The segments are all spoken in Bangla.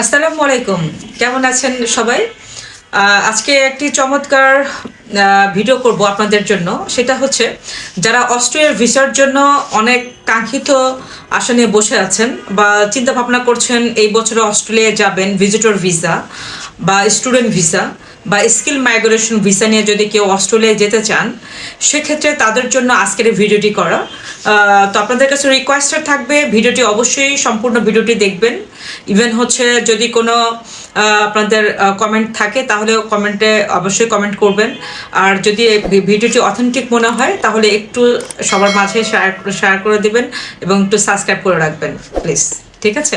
আসসালামু আলাইকুম। কেমন আছেন সবাই? আজকে একটি চমৎকার ভিডিও করব আপনাদের জন্য। সেটা হচ্ছে, যারা অস্ট্রিয়ার ভিসার জন্য অনেক কাঙ্ক্ষিত আসনে বসে আছেন বা চিন্তা ভাবনা করছেন, এই বছরে অস্ট্রেলিয়ায় যাবেন ভিজিটর ভিসা বা স্টুডেন্ট ভিসা বা স্কিল মাইগ্রেশন ভিসা নিয়ে যদি কেউ অস্ট্রেলিয়ায় যেতে চান, সেক্ষেত্রে তাদের জন্য আজকের ভিডিওটি করা। তো আপনাদের কাছে রিকোয়েস্টার থাকবে, ভিডিওটি অবশ্যই সম্পূর্ণ ভিডিওটি দেখবেন। ইভেন হচ্ছে যদি কোনো আপনাদের কমেন্ট থাকে, তাহলে কমেন্টে অবশ্যই কমেন্ট করবেন। আর যদি ভিডিওটি অথেন্টিক মনে হয়, তাহলে একটু সবার মাঝে শেয়ার শেয়ার করে দিবেন এবং একটু সাবস্ক্রাইব করে রাখবেন প্লিজ ঠিক আছে?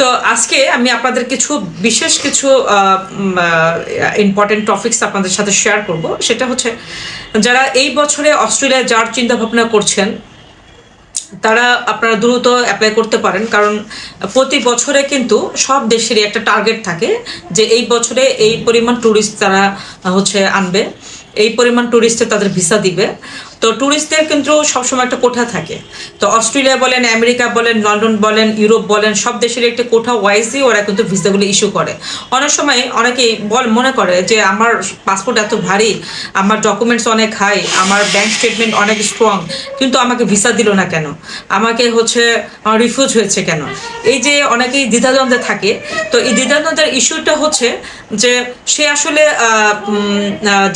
তো আজকে আমি আপনাদের কিছু, বিশেষ কিছু ইম্পর্টেন্ট টপিকস আপনাদের সাথে শেয়ার করব। সেটা হচ্ছে, যারা এই বছরে অস্ট্রেলিয়া যাওয়ার চিন্তা ভাবনা করছেন, তারা আপনারা দ্রুত অ্যাপ্লাই করতে পারেন। কারণ প্রতি বছরে কিন্তু সব দেশেরই একটা টার্গেট থাকে যে এই বছরে এই পরিমাণ ট্যুরিস্ট তারা হচ্ছে আনবে, এই পরিমাণ ট্যুরিস্টে তাদের ভিসা দিবে। তো ট্যুরিস্টদের কিন্তু সবসময় একটা কোঠা থাকে। তো অস্ট্রেলিয়া বলেন, আমেরিকা বলেন, লন্ডন বলেন, ইউরোপ বলেন, সব দেশের একটা কোঠা ওয়াইজই ওরা কিন্তু ভিসাগুলো ইস্যু করে। অনেক সময় অনেকেই বল মনে করে যে আমার পাসপোর্ট এত ভারী, আমার ডকুমেন্টস অনেক হাই আমার ব্যাংক স্টেটমেন্ট অনেক স্ট্রং কিন্তু আমাকে ভিসা দিল না কেন? আমাকে হচ্ছে রিফিউজ হয়েছে কেন? এই যে অনেকেই দ্বিধাদ্বন্দ্বে থাকে, তো এই দ্বিধাদ্বন্দ্বের ইস্যুটা হচ্ছে যে সে আসলে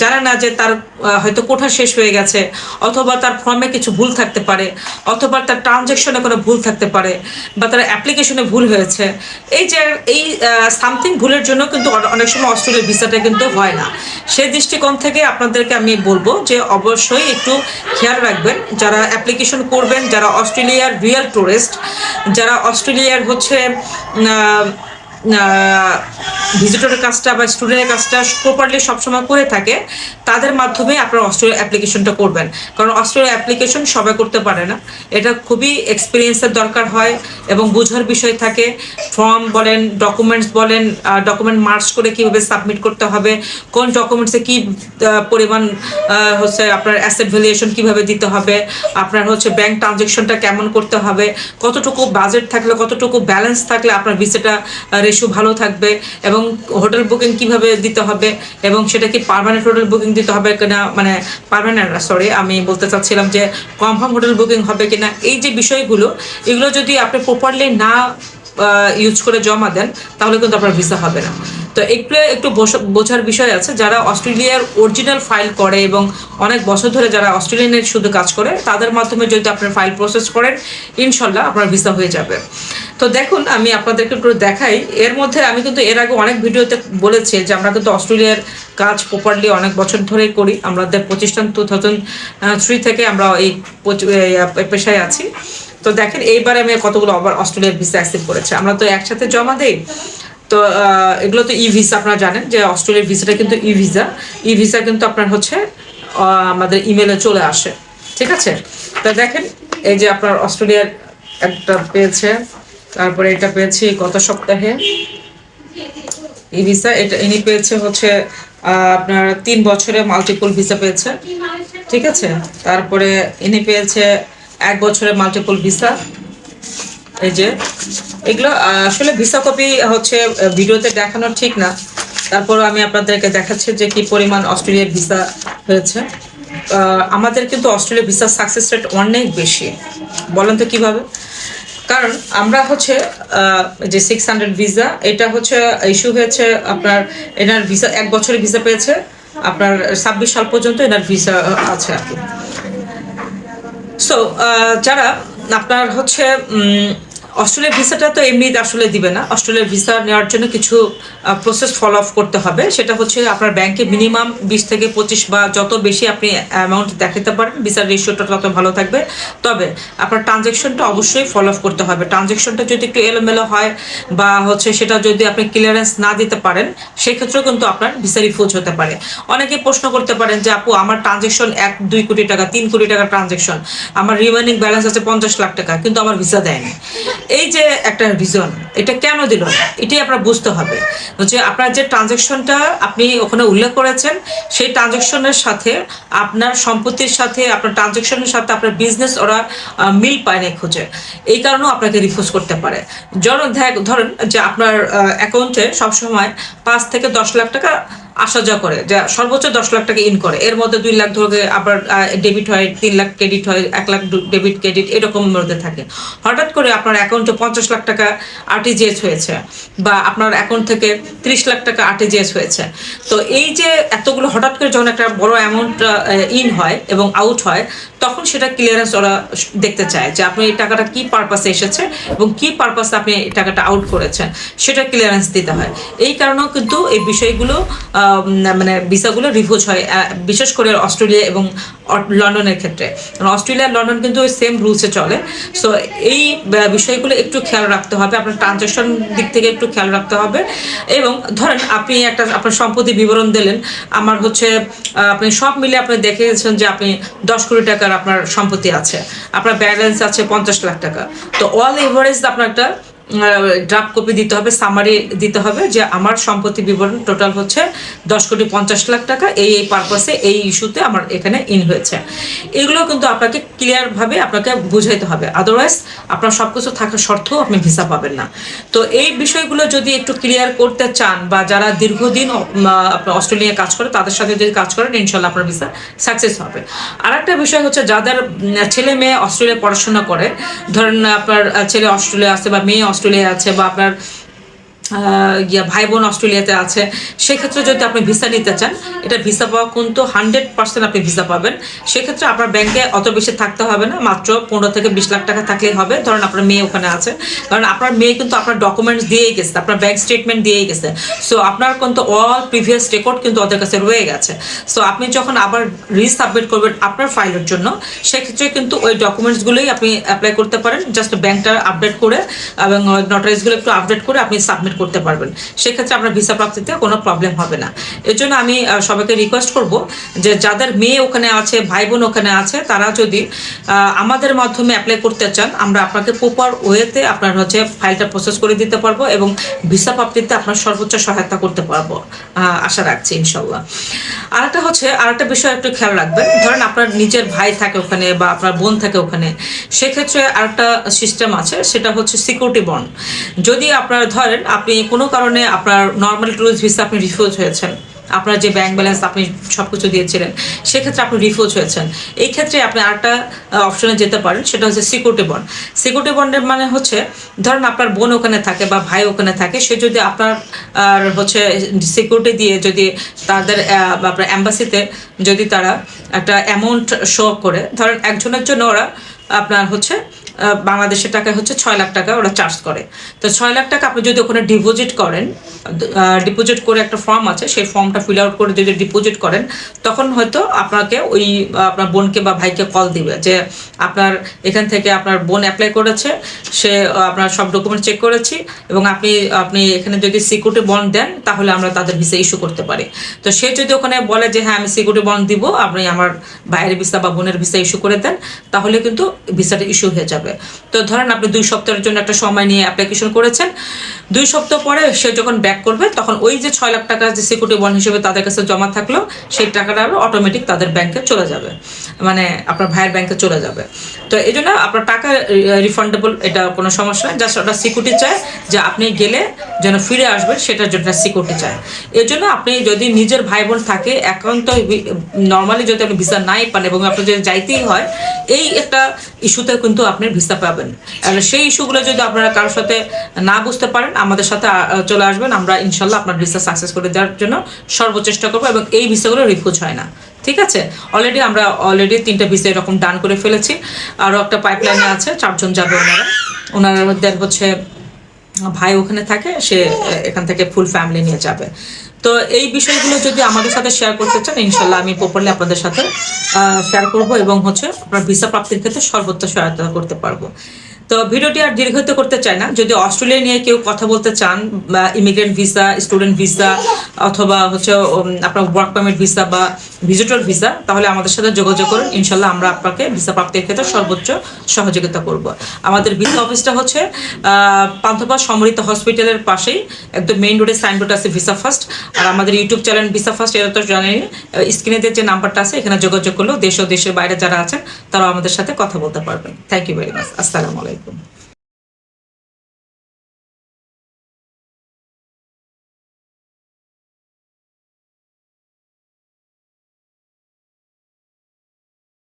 জানে না যে তার হয়তো কোঠা শেষ হয়ে গেছে অথবা তার ফর্মে কিছু ভুল থাকতে পারে, অথবা তার ট্রানজ্যাকশনে কোনো ভুল থাকতে পারে, বা তার অ্যাপ্লিকেশনে ভুল হয়েছে, এই যে, এই সামথিং ভুলের জন্য কিন্তু অনেক সময় অস্ট্রেলিয়ার ভিসাটা কিন্তু হয় না। সেই দৃষ্টিকোণ থেকে আপনাদেরকে আমি বলব যে, অবশ্যই একটু খেয়াল রাখবেন, যারা অ্যাপ্লিকেশন করবেন, যারা অস্ট্রেলিয়ার রিয়েল টুরিস্ট যারা অস্ট্রেলিয়ার হচ্ছে ভিজিটরের কাজটা বা স্টুডেন্টের কাজটা প্রপারলি সবসময় করে থাকে, তাদের মাধ্যমে আপনারা অস্ট্রেলিয়া অ্যাপ্লিকেশনটা করবেন। কারণ অস্ট্রেলিয়া অ্যাপ্লিকেশন সবাই করতে পারে না। এটা খুবই এক্সপিরিয়েন্সের দরকার হয় এবং বোঝার বিষয় থাকে। ফর্ম বলেন ডকুমেন্টস বলেন ডকুমেন্ট মার্চ করে কীভাবে সাবমিট করতে হবে, কোন ডকুমেন্টসে কি পরিমাণ হচ্ছে আপনার অ্যাসেট ভ্যালুয়েশন কীভাবে দিতে হবে, আপনার হচ্ছে ব্যাংক ট্রানজেকশনটা কেমন করতে হবে, কতটুকু বাজেট থাকলে, কতটুকু ব্যালেন্স থাকলে আপনার ভিসাটা রেশিও ভালো থাকবে এবং হোটেল বুকিং কীভাবে দিতে হবে এবং সেটা কি পারমানেন্ট হোটেল বুকিং দিতে হবে কিনা মানে পারমানেন্ট সরি আমি বলতে চাচ্ছিলাম যে কনফার্ম হোটেল বুকিং হবে কিনা, এই যে বিষয়গুলো, এগুলো যদি আপনি প্রপারলি না ইউজ করে জমা দেন, তাহলে কিন্তু আপনার ভিসা হবে না। তো একটু একটু বোঝার বিষয় আছে, যারা অস্ট্রেলিয়ার অরিজিনাল ফাইল করে এবং অনেক বছর ধরে যারা অস্ট্রেলিয়ানের শুধু কাজ করে, তাদের মাধ্যমে যদি আপনার ফাইল প্রসেস করেন, ইনশাল্লাহ আপনার ভিসা হয়ে যাবে। তো দেখুন, আমি আপনাদেরকে একটু দেখাই। এর মধ্যে আমি কিন্তু এর আগে অনেক ভিডিওতে বলেছি যে আমরা কিন্তু অস্ট্রেলিয়ার কাজ প্রপারলি অনেক বছর ধরেই করি। আমাদের প্রতিষ্ঠান টু থাউজেন্ড থ্রি থেকে আমরা এই পেশায় আছি। তো দেখেন, এইবারে আমি কতগুলো আবার অস্ট্রেলিয়ার ভিসা অ্যাকসেপ্ট করেছে। আমরা তো একসাথে জমা দেই। তো এগুলো তো ই ভিসা আপনারা জানেন যে অস্ট্রেলিয়ার ভিসাটা কিন্তু ই ভিসা ই ভিসা কিন্তু আপনার হচ্ছে আমাদের ইমেলে চলে আসে। ঠিক আছে? তা দেখেন, এই যে আপনার অস্ট্রেলিয়ার একটা পেয়েছে, তারপরে এটা পেয়েছি গত সপ্তাহে। ই ভিসা এটা ইনি পেয়েছে হচ্ছে আপনার তিন বছরে মাল্টিপল ভিসা পেয়েছে। ঠিক আছে? তারপরে ইনি পেয়েছে এক বছরে মাল্টিপল ভিসা এই যে, এগুলো আসলে ভিসা কপি হচ্ছে ভিডিওতে দেখানো ঠিক না। তারপর আমি আপনাদেরকে দেখাচ্ছি যে কি পরিমাণ অস্ট্রেলিয়ার ভিসা হয়েছে। আমাদের কিন্তু অস্ট্রেলিয়া ভিসা সাকসেস রেট অনেক বেশি। বলেন তো কীভাবে? কারণ আমরা হচ্ছে যে সিক্স হান্ড্রেড ভিসা এটা হচ্ছে ইস্যু হয়েছে আপনার এনার ভিসা এক বছরের ভিসা পেয়েছে। আপনার ছাব্বিশ সাল পর্যন্ত এনার ভিসা আছে আর কি। সো যারা আপনার হচ্ছে অস্ট্রেলিয়ার ভিসাটা তো এমনি আসলে দিবে না। অস্ট্রেলিয়ার ভিসা নেওয়ার জন্য কিছু প্রসেস ফলো আপ করতে হবে। সেটা হচ্ছে আপনার ব্যাংকে মিনিমাম বিশ থেকে পঁচিশ বা যত বেশি আপনি অ্যামাউন্ট দেখাতে পারেন ভিসার রেশিওটা তত ভালো থাকবে। তবে আপনার ট্রানজ্যাকশনটা অবশ্যই ফলো আপ করতে হবে। ট্রানজ্যাকশনটা যদি একটু এলোমেলো হয় বা হচ্ছে সেটা যদি আপনি ক্লিয়ারেন্স না দিতে পারেন, সেক্ষেত্রেও কিন্তু আপনার ভিসা রিফিউজ হতে পারে। অনেকে প্রশ্ন করতে পারেন যে, আপু, আমার ট্রানজ্যাকশন এক, দুই কোটি টাকা, তিন কোটি টাকা ট্রানজ্যাকশন আমার রিমেনিং ব্যালেন্স আছে পঞ্চাশ লাখ টাকা, কিন্তু আমার ভিসা দেয়নি এই যে একটা রিজন এটা কেন দিল এটাই আপনার বুঝতে হবে। যে আপনার যে ট্রানজেকশনটা আপনি ওখানে উল্লেখ করেছেন, সেই ট্রানজেকশনের সাথে আপনার সম্পত্তির সাথে, আপনার ট্রানজেকশনের সাথে আপনার বিজনেস ওরা মিল পায় না খুঁজে। এই কারণেও আপনাকে রিফিউজ করতে পারে। দেখ- ধরেন যে আপনার অ্যাকাউন্টে সবসময় পাঁচ থেকে দশ লাখ টাকা আসা যাওয়া করে, যা সর্বোচ্চ দশ লাখ টাকা ইন করে। এর মধ্যে দুই লাখ ধরে আবার ডেবিট হয়, তিন লাখ ক্রেডিট হয়, এক লাখ ডেবিট ক্রেডিট এরকম মধ্যে থাকে। হঠাৎ করে আপনার অ্যাকাউন্টে পঞ্চাশ লাখ টাকা আরটিজিএস হয়েছে বা আপনার অ্যাকাউন্ট থেকে ত্রিশ লাখ টাকা আরটিজিএস হয়েছে। তো এই যে এতগুলো, হঠাৎ করে যখন একটা বড় অ্যামাউন্ট ইন হয় এবং আউট হয়, তখন সেটা ক্লিয়ারেন্স ওরা দেখতে চায় যে আপনি এই টাকাটা কী পারপাসে এসেছে এবং কি পারপাসে আপনি এই টাকাটা আউট করেছেন, সেটা ক্লিয়ারেন্স দিতে হয়। এই কারণেও কিন্তু এই বিষয়গুলো মানে ভিসাগুলো রিফিউজ হয় বিশেষ করে অস্ট্রেলিয়া এবং লন্ডনের ক্ষেত্রে। অস্ট্রেলিয়া লন্ডন কিন্তু ওই সেম রুলসে চলে। সো এই বিষয়গুলো একটু খেয়াল রাখতে হবে, আপনার ট্রানজাকশন দিক থেকে একটু খেয়াল রাখতে হবে। এবং ধরেন আপনি একটা, আপনার সম্পত্তি বিবরণ দিলেন, আমার হচ্ছে আপনি সব মিলে আপনি দেখেছেন যে আপনি দশ কোটি টাকার আপনার সম্পত্তি আছে। আপনার ব্যালেন্স আছে পঞ্চাশ লাখ টাকা। তো অল এভারেজ আপনার একটা ড্রাফট কপি দিতে হবে সামারি দিতে হবে যে আমার সম্পত্তি বিবরণ টোটাল হচ্ছে দশ কোটি পঞ্চাশ লাখ টাকা। এই এই পারপাসে এই ইস্যুতে আমার এখানে ইন হয়েছে। এগুলো কিন্তু আপনাকে ক্লিয়ারভাবে আপনাকে বুঝাইতে হবে। আদারওয়াইজ আপনার সব কিছু থাকা সত্ত্বেও আপনি ভিসা পাবেন না। তো এই বিষয়গুলো যদি একটু ক্লিয়ার করতে চান বা যারা দীর্ঘদিন আপনার অস্ট্রেলিয়ায় কাজ করে, তাদের সাথে যদি কাজ করেন, ইনশাল্লাহ আপনার ভিসা সাকসেস হবে। আর একটা বিষয় হচ্ছে যাদের ছেলে মেয়ে অস্ট্রেলিয়ায় পড়াশোনা করে, ধরেন আপনার ছেলে অস্ট্রেলিয়া আছে বা মেয়ে অস্ট্রেলিয়া আছে বা আপনার ইয়া ভাই বোন অস্ট্রেলিয়াতে আছে, সেক্ষেত্রে যদি আপনি ভিসা নিতে চান, এটা ভিসা পাওয়া কিন্তু হান্ড্রেড পার্সেন্ট আপনি ভিসা পাবেন। সেক্ষেত্রে আপনার ব্যাংকে অত বেশি থাকতে হবে না, মাত্র পনেরো থেকে বিশ লাখ টাকা থাকলেই হবে। ধরেন আপনার মেয়ে ওখানে আছে। কারণ আপনার মেয়ে কিন্তু আপনার ডকুমেন্টস দিয়েই গেছে, আপনার ব্যাংক স্টেটমেন্ট দিয়েই গেছে। সো আপনার কিন্তু অল প্রিভিয়াস রেকর্ড কিন্তু ওদের কাছে রয়ে গেছে। সো আপনি যখন আবার রিসাবমিট করবেন আপনার ফাইলের জন্য, সেক্ষেত্রে কিন্তু ওই ডকুমেন্টসগুলোই আপনি অ্যাপ্লাই করতে পারেন। জাস্ট ব্যাংকটা আপডেট করে এবং নোটারিজগুলো একটু আপডেট করে আপনি সাবমিট করতে পারবেন। সেক্ষেত্রে আপনার ভিসা প্রাপ্তিতে কোনো প্রবলেম হবে না। এর জন্য আমি সবাইকে রিকোয়েস্ট করব যে যাদের মেয়ে ওখানে আছে ভাই বোন ওখানে আছে, তারা যদি আমাদের মাধ্যমে অ্যাপ্লাই করতে চান, আমরা আপনাকে প্রপার ওয়েতে আপনার হচ্ছে ফাইলটা প্রসেস করে দিতে পারব এবং ভিসা প্রাপ্তিতে আপনার সর্বোচ্চ সহায়তা করতে পারব। আশা রাখছি ইনশাল্লাহ আরেকটা হচ্ছে, আরেকটা বিষয় একটু খেয়াল রাখবেন। ধরেন আপনার নিজের ভাই থাকে ওখানে বা আপনার বোন থাকে ওখানে, সেক্ষেত্রে আরেকটা সিস্টেম আছে, সেটা হচ্ছে সিকিউরিটি বন্ড যদি আপনার, ধরেন আপনি কোনো কারণে আপনার নর্মাল ট্যুরিস্ট ভিসা আপনি রিফিউজ হয়েছেন, আপনার যে ব্যাংক ব্যালেন্স আপনি সব কিছু দিয়েছিলেন, সেক্ষেত্রে আপনি রিফিউজ হয়েছেন। এই ক্ষেত্রে আপনি আরেকটা অপশনে যেতে পারেন, সেটা হচ্ছে সিকিউরিটি বন্ড সিকিউরিটি বন্ডের মানে হচ্ছে, ধরেন আপনার বোন ওখানে থাকে বা ভাই ওখানে থাকে, সে যদি আপনার, আর হচ্ছে সিকিউরিটি দিয়ে যদি তাদের আপনার অ্যাম্বাসিতে যদি তারা একটা অ্যামাউন্ট শো করে, ধরেন একজনের জন্য ওরা আপনার হচ্ছে বাংলাদেশের টাকায় হচ্ছে ছয় লাখ টাকা ওরা চার্জ করে। তো ছয় লাখ টাকা আপনি যদি ওখানে ডিপোজিট করেন ডিপোজিট করে একটা ফর্ম আছে, সেই ফর্মটা ফিল আউট করে যদি ডিপোজিট করেন, তখন হয়তো আপনাকে ওই আপনার বোনকে বা ভাইকে কল দিবে যে আপনার এখান থেকে আপনার বোন অ্যাপ্লাই করেছে, সে আপনার সব ডকুমেন্ট চেক করেছি এবং আপনি আপনি এখানে যদি সিকিউরিটি বন্ড দেন, তাহলে আমরা তাদের ভিসা ইস্যু করতে পারি। তো সে যদি ওখানে বলে যে হ্যাঁ আমি সিকিউরিটি বন্ড দিব, আপনি আমার ভাইয়ের ভিসা বা বোনের ভিসা ইস্যু করে দেন, তাহলে কিন্তু ভিসাটা ইস্যু হয়ে যাবে। তো ধরেন আপনি দুই সপ্তাহের জন্য একটা সময় নিয়ে অ্যাপ্লিকেশন করেছেন। দুই সপ্তাহ পরে সে যখন ব্যাক করবে, তখন ওই যে ছয় লাখ টাকা যে সিকিউরিটি বন্ড হিসেবে তাদের কাছে জমা থাকল, সেই টাকাটা অটোমেটিক তাদের ব্যাংকে চলে যাবে। মানে আপনার ভাইয়ের ব্যাংকে চলে যাবে। তো এই জন্য আপনার টাকা রিফান্ডেবল এটা কোনো সমস্যা নয়। জাস্ট ওটা সিকিউরিটি চায় যে আপনি গেলে যেন ফিরে আসবেন, সেটার জন্য সিকিউরিটি চায়। এর জন্য আপনি যদি নিজের ভাই বোন থাকে একান্ত নর্মালি যদি আপনি ভিসা নাই পান এবং আপনার যদি যাইতেই হয়, এই একটা ইস্যুতে কিন্তু আপনি ভিসা পাবেন। আর সেই ইস্যুগুলো যদি আপনারা কারোর সাথে না বুঝতে পারেন, আমাদের সাথে চলে আসবেন। আমরা ইনশাল্লাহ আপনার ভিসা সাকসেস করে দেওয়ার জন্য সর্বচেষ্টা করব এবং এই ভিসাগুলো রিফিউজ হয় না। ঠিক আছে? অলরেডি আমরা অলরেডি তিনটা ভিসা এরকম ডান করে ফেলেছি। আরও একটা পাইপলাইনে আছে, চারজন যাবে ওনারা। মধ্যে হচ্ছে ভাই ওখানে থাকে, সে এখান থেকে ফুল ফ্যামিলি নিয়ে যাবে। তো এই বিষয়গুলো যদি আমাদের সাথে শেয়ার করতে চান ইনশাল্লাহ আমি প্রপারলি আপনাদের সাথে শেয়ার করব এবং হচ্ছে আপনার ভিসা প্রাপ্তির ক্ষেত্রে সর্বোচ্চ সহায়তা করতে পারব। তো ভিডিওটি আর দীর্ঘিত করতে চাই না। যদি অস্ট্রেলিয়া নিয়ে কেউ কথা বলতে চান বা ইমিগ্রেন্ট ভিসা স্টুডেন্ট ভিসা অথবা হচ্ছে আপনার ওয়ার্ক পারমিট ভিসা বা ভিজিটর ভিসা তাহলে আমাদের সাথে যোগাযোগ করুন। ইনশাল্লাহ আমরা আপনাকে ভিসা প্রাপ্তির ক্ষেত্রে সর্বোচ্চ সহযোগিতা করব। আমাদের ভিসা অফিসটা হচ্ছে আহ, পান্থপথ সমৃদ্ধ হসপিটালের পাশেই। একদম মেইন রোডে সাইনবোর্ড আছে ভিসা ফার্স্ট আর আমাদের ইউটিউব চ্যানেল ভিসা ফার্স্ট এটা তো জানেন স্ক্রিনে যে নাম্বারটা আছে এখানে যোগাযোগ করলেও দেশ ও দেশের বাইরে যারা আছেন তারাও আমাদের সাথে কথা বলতে পারবেন। থ্যাংক ইউ ভেরি মাচ আসসালামু আলাইকুম। வணக்கம்